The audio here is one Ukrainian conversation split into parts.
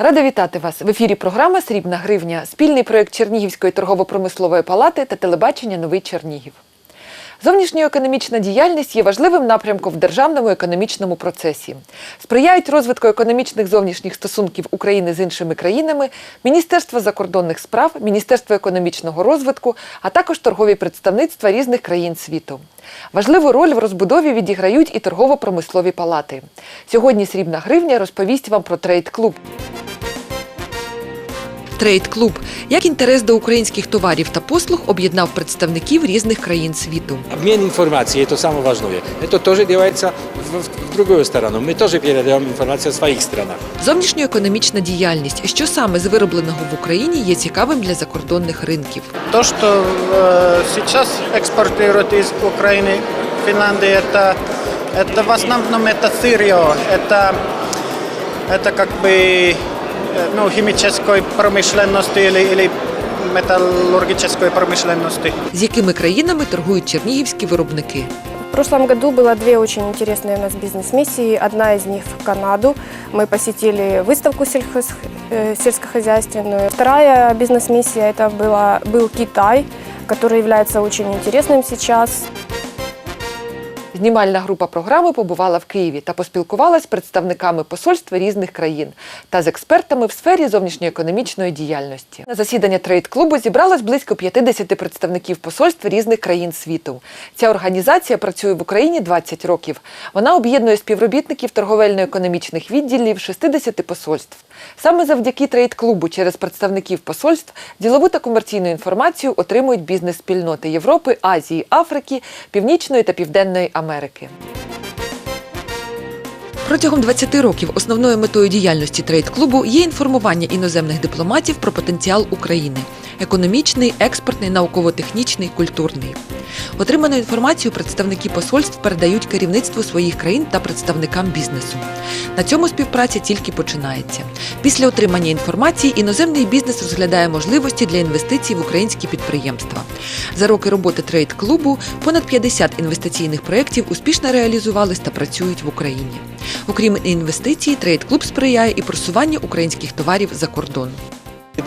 Рада вітати вас в ефірі. Програма Срібна гривня, спільний проєкт Чернігівської торгово-промислової палати та телебачення Новий Чернігів. Зовнішньоекономічна діяльність є важливим напрямком в державному економічному процесі. Сприяють розвитку економічних зовнішніх стосунків України з іншими країнами, Міністерство закордонних справ, Міністерство економічного розвитку, а також торгові представництва різних країн світу. Важливу роль в розбудові відіграють і торгово-промислові палати. Сьогодні Срібна гривня розповість вам про трейд-клуб. Трейд-клуб як інтерес до українських товарів та послуг об'єднав представників різних країн світу. Обмен информацией – это самое важное. Это тоже делается в, в другую сторону. Мы тоже передаем информацию о своих странах. Зовнішньоекономічна діяльність, що саме з виробленого в Україні є цікавим для закордонних ринків. То, что э, сейчас экспортируют из Украины, Финляндии, это, это в основном это сырье, это, это как бы э, ну, химической промышленности или, или металлургической промышленности. З якими країнами торгують чернігівські виробники? В прошлом году было две очень интересные у нас бизнес-миссии. Одна из них в Канаду. Мы посетили выставку сельхоз, э, сельскохозяйственную. Вторая бизнес-миссия это была, был Китай, который является очень интересным сейчас. Знімальна група програми побувала в Києві та поспілкувалась з представниками посольств різних країн та з експертами в сфері зовнішньоекономічної діяльності. На засідання трейд-клубу зібралось близько 50 представників посольств різних країн світу. Ця організація працює в Україні 20 років. Вона об'єднує співробітників торговельно-економічних відділів 60 посольств. Саме завдяки трейд-клубу через представників посольств ділову та комерційну інформацію отримують бізнес-спільноти Європи, Азії, Африки, Північної та Південної Америки. Америки. Протягом 20 років основною метою діяльності трейд-клубу є інформування іноземних дипломатів про потенціал України економічний, експортний, науково-технічний, культурний. Отриману інформацію представники посольств передають керівництву своїх країн та представникам бізнесу. На цьому співпраця тільки починається. Після отримання інформації іноземний бізнес розглядає можливості для інвестицій в українські підприємства. За роки роботи трейд-клубу понад 50 інвестиційних проєктів успішно реалізувались та працюють в Україні. Окрім інвестицій, трейд-клуб сприяє і просуванню українських товарів за кордон.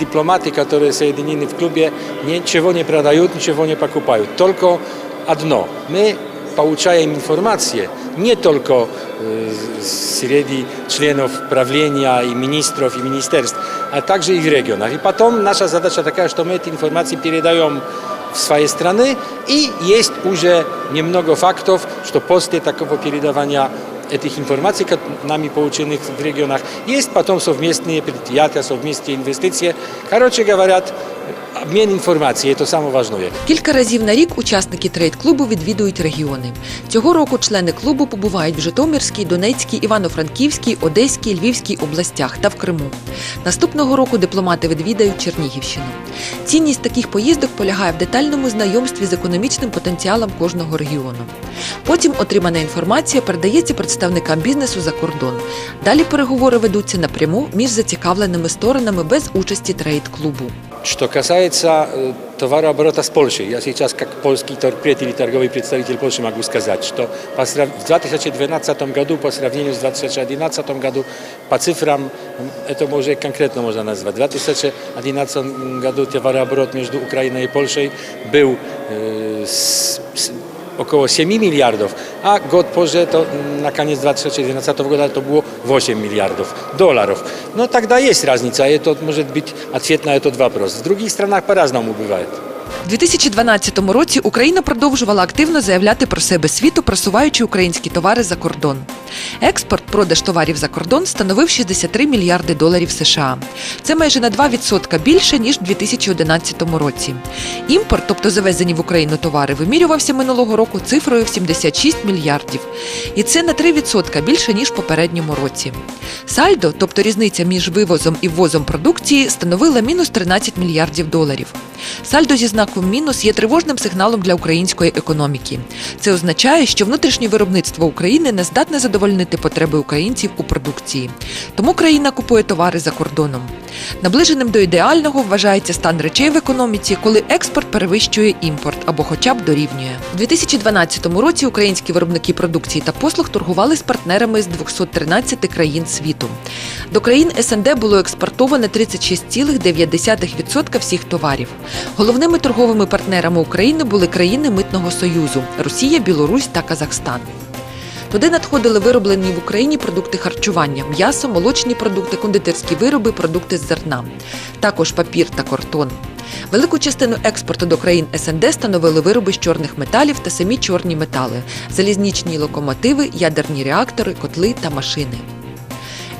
Дипломаты, которые соединены в клубе, ничего не продают, ничего не покупают. Только одно. Мы получаем информацию не только э, среди членов правления и министров и министерств, а также и в регионах. И потом наша задача такая, что мы эти информации передаем в свои страны, и есть уже немного фактов, что после такого передавания этих информаций, ко- нами полученных в регионах, есть потом совместные предприятия, совместные инвестиции. Короче говоря, обмен информацией – это самое важное. Кілька разів на рік учасники трейд-клубу відвідують регіони. Цього року члени клубу побувають в Житомирській, Донецькій, Івано-Франківській, Одеській, Львівській областях та в Криму. Наступного року дипломати відвідають Чернігівщину. Цінність таких поїздок полягає в детальному знайомстві з економічним потенціалом кожного регіону. Потім отримана інформація передається представникам бізнесу за кордон. Далі переговори ведуться напряму між зацікавленими сторонами без участі трейд-клубу. Что касается э, товарооборота с Польшей, я сейчас как польский торгпред или торговый представитель Польши могу сказать, что по срав- в 2012 году по сравнению с 2011 году по цифрам, м, это может конкретно можно назвать, в 2011 году товарооборот между Украиной и Польшей был э, с- с- około 7 miliardów, a gод позже, to mm, na koniec 2012 года to było 8 миллиардов долларов. Но тогда есть разница, и это может быть ответ на этот вопрос. В других странах по-разному бывает. У 2012 році Україна продовжувала активно заявляти про себе світу, просуваючи українські товари за кордон. Експорт, продаж товарів за кордон становив 63 мільярди доларів США. Це майже на 2% більше ніж у 2011 році. Імпорт, тобто завезені в Україну товари, вимірювався минулого року цифрою в 76 мільярдів. І це на 3% більше ніж в попередньому році. Сальдо, тобто різниця між вивозом і ввозом продукції, становила мінус 13 мільярдів доларів. Сальдо зі знаком мінус є тривожним сигналом для української економіки. Це означає, що внутрішнє виробництво України не здатне задовольнити потреби українців у продукції. Тому країна купує товари за кордоном. Наближеним до ідеального вважається стан речей в економіці, коли експорт перевищує імпорт або хоча б дорівнює. У 2012 році українські виробники продукції та послуг торгували з партнерами з 213 країн світу. До країн СНД було експортовано 36,9% всіх товарів. Головними торговими партнерами України були країни Митного Союзу Росія, Білорусь та Казахстан. Туди надходили вироблені в Україні продукти харчування, м'ясо, молочні продукти, кондитерські вироби, продукти з зерна, також папір та картон. Велику частину експорту до країн СНД становили вироби з чорних металів та самі чорні метали, залізничні локомотиви, ядерні реактори, котли та машини.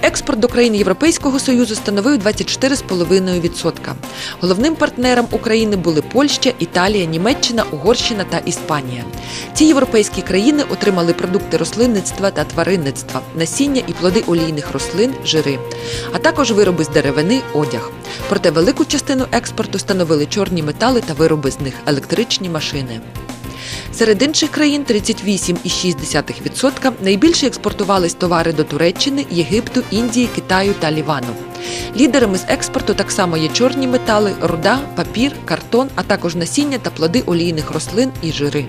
Експорт до країн Європейського Союзу становив 24,5%. Головним партнером України були Польща, Італія, Німеччина, Угорщина та Іспанія. Ці європейські країни отримали продукти рослинництва та тваринництва, насіння і плоди олійних рослин, жири, а також вироби з деревини, одяг. Проте велику частину експорту становили чорні метали та вироби з них електричні машини. Серед інших країн 38,6% найбільше експортувались товари до Туреччини, Єгипту, Індії, Китаю та Лівану. Лідерами з експорту так само є чорні метали, руда, папір, картон, а також насіння та плоди олійних рослин і жири.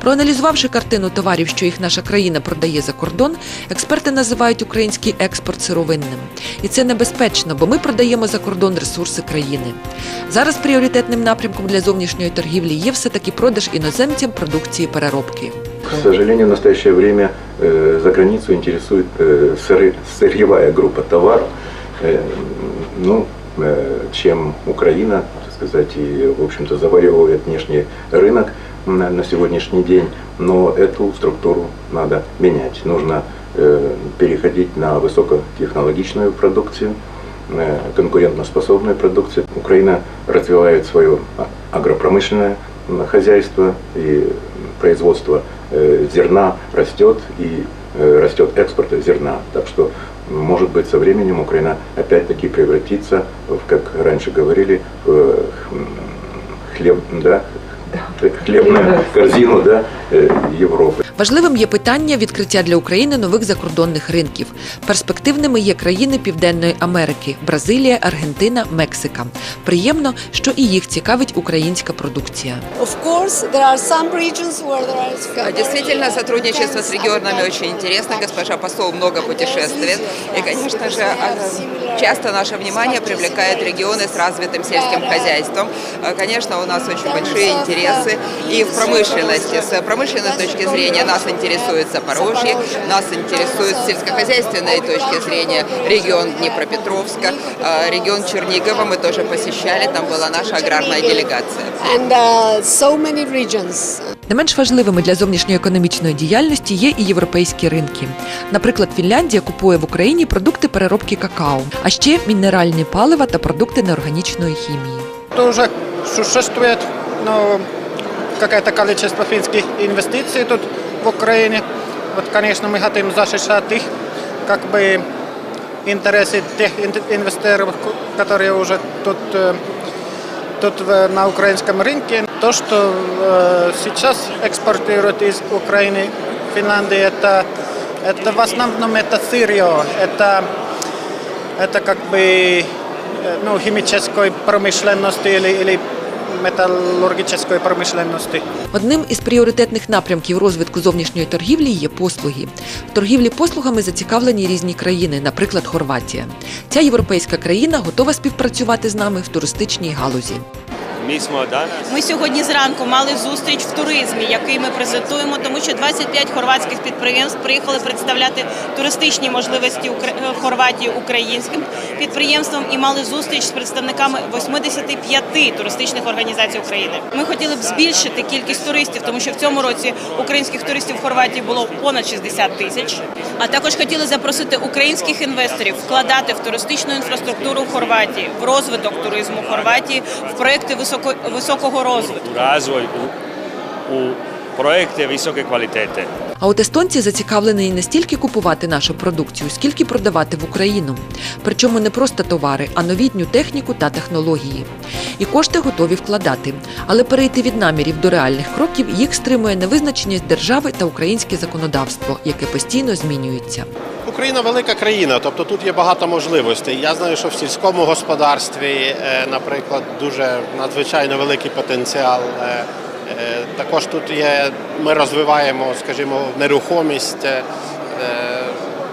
Проаналізувавши картину товарів, що їх наша країна продає за кордон, експерти називають український експорт сировинним. І це небезпечно, бо ми продаємо за кордон ресурси країни. Зараз пріоритетним напрямком для зовнішньої торгівлі є все-таки продаж іноземцям продукції переробки. К сожалению, в настоящее время э, за границу интересует э, сыры- сырьевая группа товаров, э, ну, э, чем Украина, так сказать, и, в общем-то, завоевывает внешний рынок На, сегодняшний день. Но эту структуру надо менять. Нужно э, переходить на высокотехнологичную продукцию, э, конкурентоспособную продукцию. Украина развивает свое агропромышленное хозяйство и производство э, зерна растет и э, растет экспорт зерна. Так что, может быть, со временем Украина опять-таки превратится, в, как раньше говорили, в э, м, хлеб, да, хлебную корзину да, Европы. Важливим є питання відкриття для України нових закордонних ринків. Перспективними є країни Південної Америки Бразилія, Аргентина, Мексика. Приємно, що і їх цікавить українська продукція. Of course, there are some regions where there is Да, Действительно, сотрудничество с регионами очень интересно. Госпожа посол много путешествует. И, конечно же, а, часто наше внимание привлекает регионы с развитым сельским хозяйством. А, Конечно, у нас очень большие интересы и в промышленности. С промышленной точки зрения нас интересует Запорожье, нас интересует с сельскохозяйственной точки зрения регион Днепропетровска, а, регион Чернигова мы тоже посещали, там была наша аграрная делегация. and uh, so many regions. Не менш важливими для зовнішньої економічної діяльності є і європейські ринки. Наприклад, Фінляндія купує в Україні продукти переробки какао, а ще мінеральні палива та продукти неорганічної хімії. Это уже существует ну, какое-то количество финских инвестиций тут в Украине. Вот, конечно, мы хотим защищать их, как бы интересы тех ин- инвесторов, ко- которые уже тут, э, тут в- на украинском рынке. То, что э, сейчас экспортируют из Украины Финляндии, это, это в основном это сырье, это, это как бы э, ну, химической промышленности или, или металлургической промишленості. Одним із пріоритетних напрямків розвитку зовнішньої торгівлі є послуги. В торгівлі послугами зацікавлені різні країни, наприклад, Хорватія. Ця європейська країна готова співпрацювати з нами в туристичній галузі. Smo danas Ми сьогодні зранку мали зустріч в туризмі, який ми презентуємо, тому що 25 хорватських підприємств приїхали представляти туристичні можливості е, Хорватії українським підприємствам і мали зустріч з представниками 85 туристичних організацій України. Ми хотіли б збільшити кількість туристів, тому що в цьому році українських туристів в Хорватії було понад 60 тисяч. А також хотіли запросити українських інвесторів вкладати в туристичну інфраструктуру Хорватії, в розвиток туризму Хорватії, в проекти високо, високого розвитку. u razvoj u, u projekte visoke. А от естонці зацікавлені не стільки купувати нашу продукцію, скільки продавати в Україну. Причому не просто товари, а новітню техніку та технології. І кошти готові вкладати. Але перейти від намірів до реальних кроків їх стримує невизначеність держави та українське законодавство, яке постійно змінюється. Україна велика країна, тобто тут є багато можливостей. Я знаю, що в сільському господарстві, е, наприклад, дуже надзвичайно великий потенціал. Е, е, Також тут є, ми розвиваємо, скажімо, нерухомість,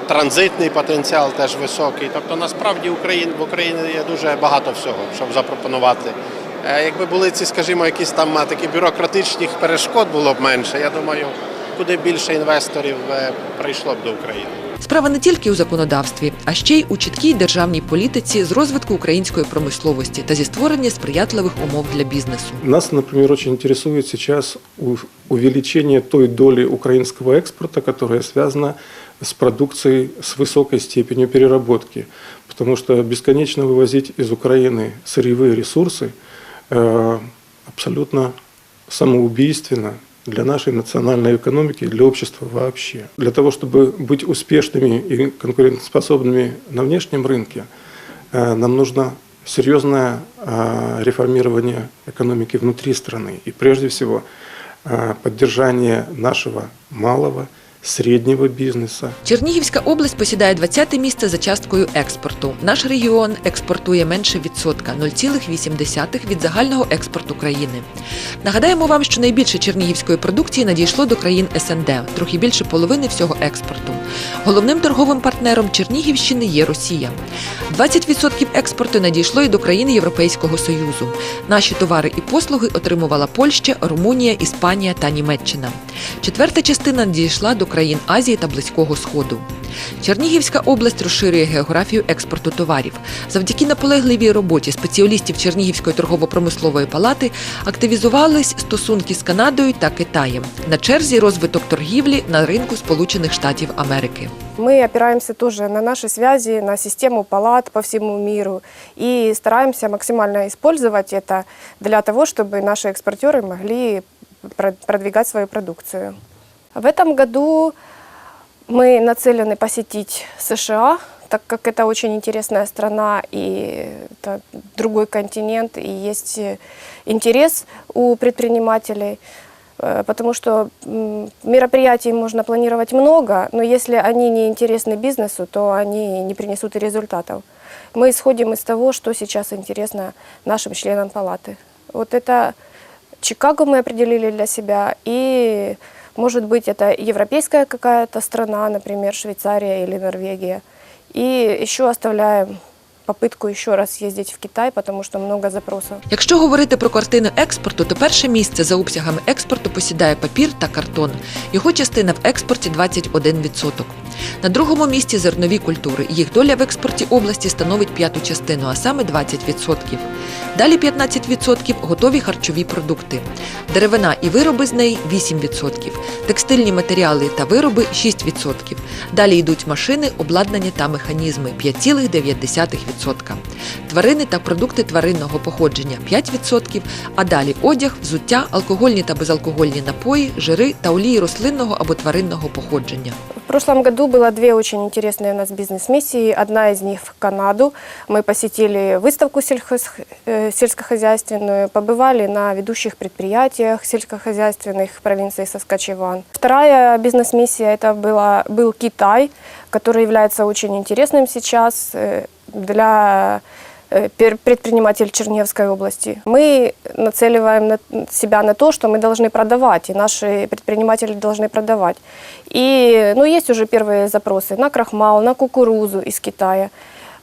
транзитний потенціал теж високий. Тобто насправді в Україні є дуже багато всього, щоб запропонувати. Якби були ці, скажімо, якісь там такі бюрократичних перешкод було б менше, я думаю, куди більше інвесторів прийшло б до України. Справа не тільки у законодавстві, а ще й у чіткій державній політиці з розвитку української промисловості та зі створення сприятливих умов для бізнесу. Нас, например, очень интересует сейчас у- увеличение той доли украинского экспорта, которая связана с продукцией с высокой степенью переработки. Потому что бесконечно вывозить из Украины сырьевые ресурсы э, абсолютно самоубийственно для нашей национальной экономики для общества вообще. Для того, чтобы быть успешными и конкурентоспособными на внешнем рынке, э, нам нужно серьезное э, реформирование экономики внутри страны. И прежде всего э, поддержание нашего малого, среднего бизнеса, Чернігівська область посідає 20-те місце за часткою експорту. Наш регіон експортує менше відсотка 0,8 від загального експорту країни. Нагадаємо вам, що найбільше чернігівської продукції надійшло до країн СНД, трохи більше половини всього експорту. Головним торговим партнером Чернігівщини є Росія. 20% експорту надійшло і до країн Європейського Союзу. Наші товари і послуги отримувала Польща, Румунія, Іспанія та Німеччина. Четверта частина надійшла до країн Азії та Близького Сходу. Чернігівська область розширює географію експорту товарів. Завдяки наполегливій роботі спеціалістів Чернігівської торгово-промислової палати активізувались стосунки з Канадою та Китаєм. На черзі розвиток торгівлі на ринку Сполучених Штатів Америки. Мы опираемся тоже на наши связи, на систему палат по всему миру и стараемся максимально использовать это для того, чтобы наши экспортеры могли про- продвигать свою продукцию. В этом году мы нацелены посетить США, так как это очень интересная страна и это другой континент, и есть э, интерес у предпринимателей. Э, Потому что мероприятий можно планировать много, но если они не интересны бизнесу, то они не принесут и результатов. Мы исходим из того, что сейчас интересно нашим членам палаты. Вот это Чикаго мы определили для себя, и, может быть, это европейская какая-то страна, например, Швейцария или Норвегия. И еще оставляем попытку еще раз съездить в Китай, потому что много запросов. Якщо говорити про картину експорту, то перше місце за обсягами експорту посідає папір та картон. Його частина в експорті 21%. На другому місці зернові культури. Їх доля в експорті області становить п'яту частину, а саме 20%. Далі 15% готові харчові продукти. Деревина і вироби з неї 8%. Текстильні матеріали та вироби 6%. Далі йдуть машини, обладнання та механізми 5,9%. Тварини та продукти тваринного походження 5%, а далі одяг, взуття, алкогольні та безалкогольні напої, жири та олії рослинного або тваринного походження. В прошлом году было две очень интересные у нас бизнес-миссии. Одна из них в Канаду. Мы посетили выставку сельхоз- э, сельскохозяйственную, побывали на ведущих предприятиях сельскохозяйственных провинции Соскочеван. Вторая бизнес-миссия это была, был Китай, который является очень интересным сейчас э, для э, пер- предприниматель Черневской области. Мы нацеливаем на себя на то, что мы должны продавать, и наши предприниматели должны продавать. И ну, есть уже первые запросы на крахмал, на кукурузу из Китая.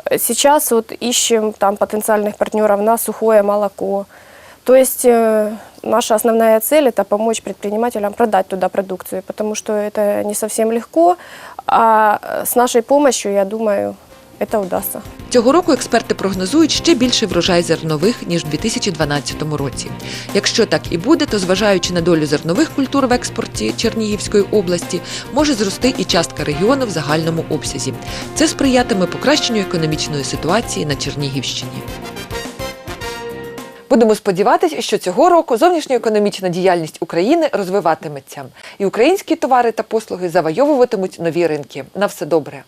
Э, Сейчас вот ищем там потенциальных партнеров на сухое молоко. То есть э, наша основная цель это помочь предпринимателям продать туда продукцию, потому что это не совсем легко, а с нашей помощью, я думаю, это удастся. Цього року експерти прогнозують ще більший врожай зернових ніж у 2012 році. Якщо так і буде, то зважаючи на долю зернових культур в експорті Чернігівської області, може зрости і частка регіону в загальному обсязі. Це сприятиме покращенню економічної ситуації на Чернігівщині. Будемо сподіватися, що цього року зовнішньоекономічна діяльність України розвиватиметься, і українські товари та послуги завойовуватимуть нові ринки. На все добре.